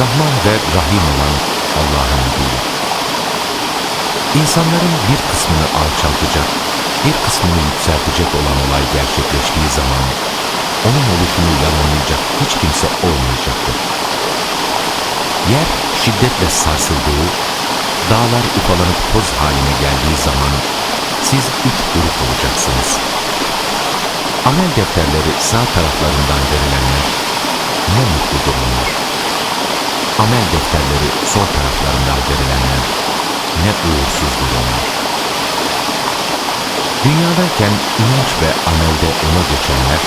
Rahman ve Rahim olan Allah'ın adıyla. İnsanların bir kısmını alçaltacak, bir kısmını yükseltecek olan olay gerçekleştiği zaman onun oluşunu yalanlayacak hiç kimse olmayacaktır. Yer şiddetle sarsıldığı, dağlar ufalanıp toz haline geldiği zaman siz üç grup olacaksınız. Amel defterleri sağ taraflarından verilenler ne mutludur onlar. Amel defterleri sol taraflarından verilenler ne uğursuzdur onlar. Dünyadayken inanç ve amelde ona geçenler,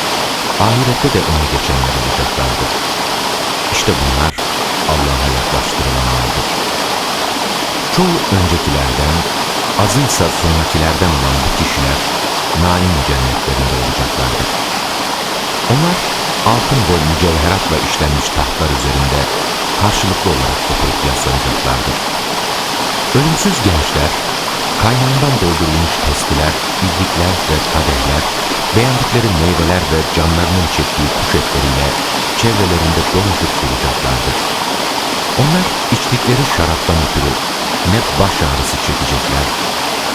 ahirette de ona geçenler olacaklardır. İşte bunlar Allah'a yaklaştırılanlardır. Çoğu öncekilerden, azıysa sonrakilerden olan bu kişiler naim cennetlerinde olacaklardır. Onlar altın boy mücevheratla işlenmiş tahtlar üzerinde karşılıklı olarak oturup yaslanacaklardır. Ölümsüz gençler, kaynağından doldurulmuş testiler, izlikler ve kadehler, beğendikleri meyveler ve canlarının çektiği kuş etleriyle çevrelerinde dolaşıp duracaklardır. Onlar içtikleri şaraptan ötürü ne baş ağrısı çekecekler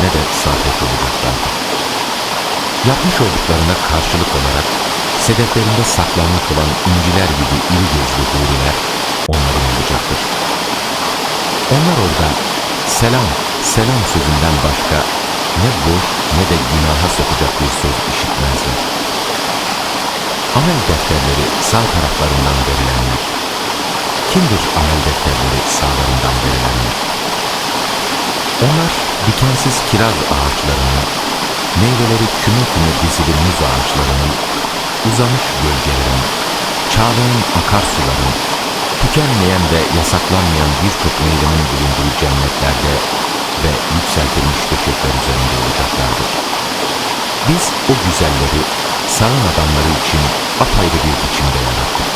ne de sarhoş olacaklardır. Yapmış olduklarına karşılık olarak sedeflerinde saklanmış olan inciler gibi iri gözlü huriler onların olacaktır. Onlar orada selam, selam sözünden başka ne boş ne de günaha sokacak bir söz işitmezler. Amel defterleri sağ taraflarından verilenler. Kimdir amel defterleri sağlarından verilenler? Onlar dikensiz kiraz ağaçlarının, meyveleri küme küme dizili muz ağaçlarının, uzamış gölgelerin, çağlayan akarsuların, tükenmeyen ve yasaklanmayan birçok meyvenin bulunduğu cennetlerde ve yükseltilmiş döşekler üzerinde olacaklardır. Biz o güzelleri sağın adamları için apayrı bir biçimde yarattık.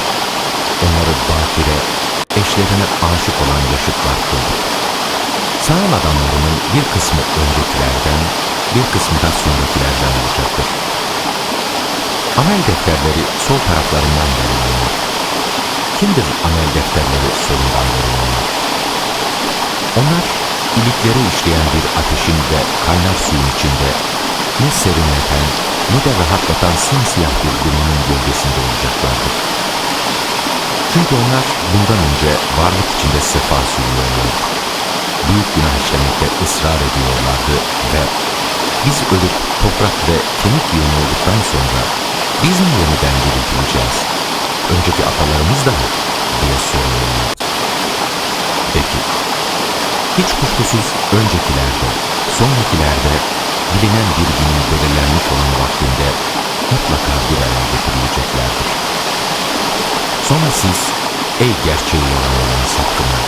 Onları bakire, eşlerine aşık olan yaşıtlar kıldık. Sağın adamlarının bir kısmı öncekilerden, bir kısmı da sonrakilerden olacaktır. Amel defterleri sol taraflarından verilenler. Kimdir amel defterleri solundan verilenler? Onlar ilikleri işleyen bir ateşin ve kaynar suyun içinde ne serinleten ne de rahatlatan simsiyah bir limonun gölgesinde olacaklardır. Çünkü onlar bundan önce varlık içinde sefa sürüyorlar. Büyük günah işlemekte ısrar ediyorlardı ve biz ölüp toprak ve kemik yığını olduktan sonra biz mi yeniden diriltileceğiz? Önceki atalarımız da mı? diye soruyorlardı. Peki, hiç kuşkusuz öncekilerde, sonrakilerde bilinen bir günün belirlenmiş olan vaktinde mutlaka bir araya getirileceklerdir. Sonra siz, ey gerçeği yalan olan sapkınlar,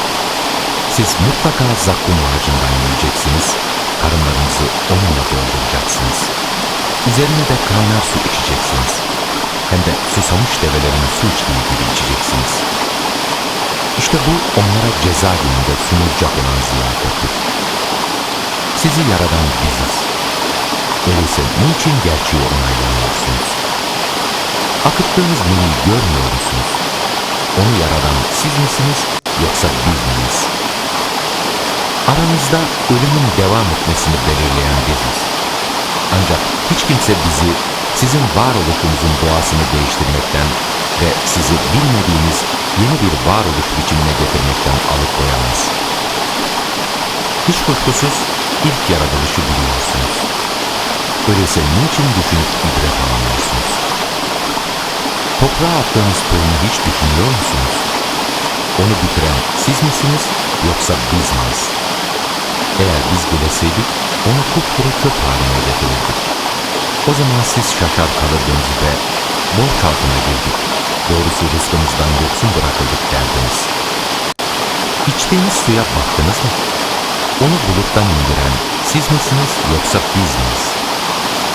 siz mutlaka zakkum ağacından yiyeceksiniz, karınlarınızı onunla dolduracaksınız. Üzerine de kaynar su içeceksiniz. Hem de susamış develerin su içtiği gibi içeceksiniz. İşte bu onlara ceza gününde sunulacak olan ziyafettir. Sizi yaradan biziz. Öyleyse niçin gerçeği onaylamıyorsunuz? Akıttığınız neyi görmüyor musunuz? Onu yaradan siz misiniz yoksa biz miyiz? Aranızda ölümün devam etmesini belirleyen biziz. Ancak hiç kimse bizi sizin varoluşunuzun doğasını değiştirmekten ve sizi bilmediğiniz yeni bir varoluş biçimine getirmekten alıkoyamaz. Hiç kuşkusuz ilk yaratılışı biliyorsunuz. Öyleyse niçin düşünüp ibret alamıyorsunuz? Toprağa attığınız tohumu hiç düşünüyor musunuz? Onu bitiren siz misiniz yoksa biz miyiz? Eğer biz bileseydik onu kupkuru çöp haline getirirdik. O zaman siz şaşar kalırdınız ve borç altına girdik. Doğrusu rızkımızdan yoksun bırakıldık derdiniz. İçtiğiniz suya baktınız mı? Onu buluttan indiren siz misiniz yoksa biz miyiz?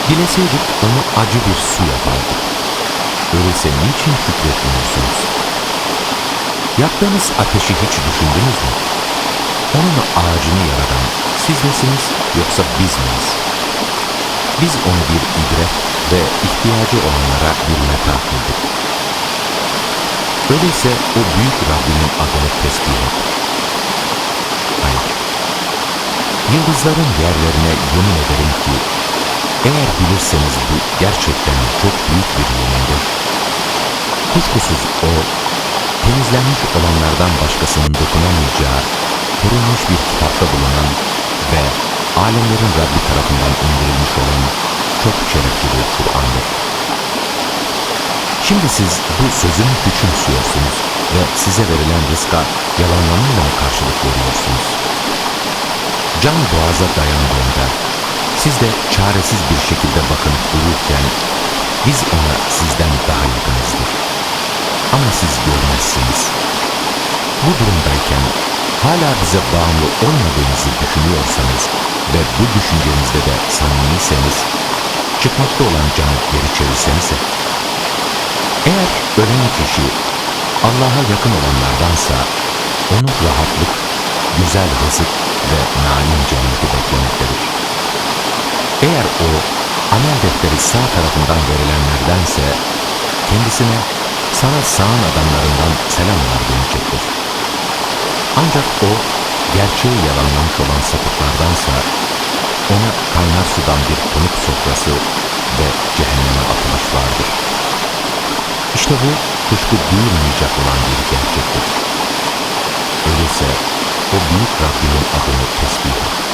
Dileseydik onu acı bir su yapardık. Öyleyse niçin şükretmiyorsunuz? Yaktığınız ateşi hiç düşündünüz mü? Onun ağacını yaradan siz misiniz yoksa biz miyiz? Biz onu bir ibret ve ihtiyacı olanlara bir meta kıldık. Öyleyse o büyük Rabbinin adını tesbih et. Hayır. Yıldızların yerlerine yemin ederim ki, eğer bilirseniz bu gerçekten çok büyük bir yemindir. Kuşkusuz o, temizlenmiş olanlardan başkasının dokunamayacağı, korunmuş bir kitapta bulunan ve alemlerin Rabbi tarafından indirilmiş olan çok şerefli bir Kur'an'dır. Şimdi siz bu sözünü küçümsüyorsunuz ve size verilen rızka yalanlamayla karşılık veriyorsunuz? Can boğaza dayandığında, siz de çaresiz bir şekilde bakınıp dururken, biz ona sizden daha yakınızdır. Ama siz görmezsiniz. Bu durumdayken hala bize bağımlı olmadığınızı düşünüyorsanız ve bu düşüncenizde de samimiyseniz, çıkmakta olan canı geri çevirsenize. Eğer ölen kişi Allah'a yakın olanlardansa onu rahatlık, güzel rızık ve naim cenneti beklemektedir. Eğer o amel defteri sağ tarafından verilenlerdense kendisine sana sağın adamlarından selamlar gelecektir. Ancak o gerçeği yalanlamış olan sapıklardansa ona kaynar sudan bir konuk sofrası ve cehenneme atılış vardır. İşte bu kuşku duyulmayacak olan bir gerçektir. Öyleyse o büyük Rabbinin adını tesbih et.